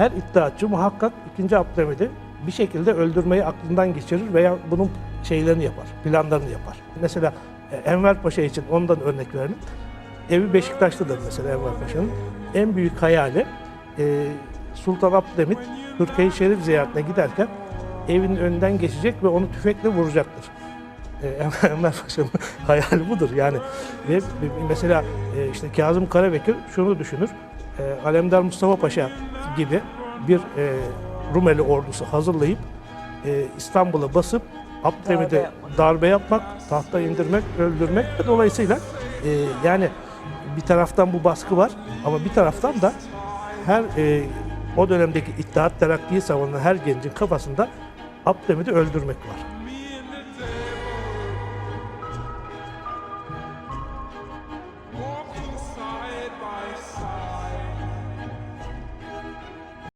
her iddiatçı muhakkak 2. Abdülhamid'i bir şekilde öldürmeyi aklından geçirir veya bunun şeylerini yapar, planlarını yapar. Mesela e, Enver Paşa için ondan örnek verelim. Evi Beşiktaş'tadır mesela Enver Paşa'nın. En büyük hayali e, Sultan Abdülhamit Hırkayı Şerif ziyaretine giderken evinin önünden geçecek ve onu tüfekle vuracaktır. E, Enver Paşa'nın hayali budur yani. Ve mesela işte Kazım Karabekir şunu düşünür. Alemdar Mustafa Paşa gibi bir e, Rumeli ordusu hazırlayıp e, İstanbul'a basıp Darbe Abdülhamid'e yapmak. darbe yapmak, tahta indirmek, öldürmek. Dolayısıyla e, yani bir taraftan bu baskı var ama bir taraftan da her e, o dönemdeki İttihat Terakki'yi savunan her gencin kafasında Abdülhamid'i öldürmek var.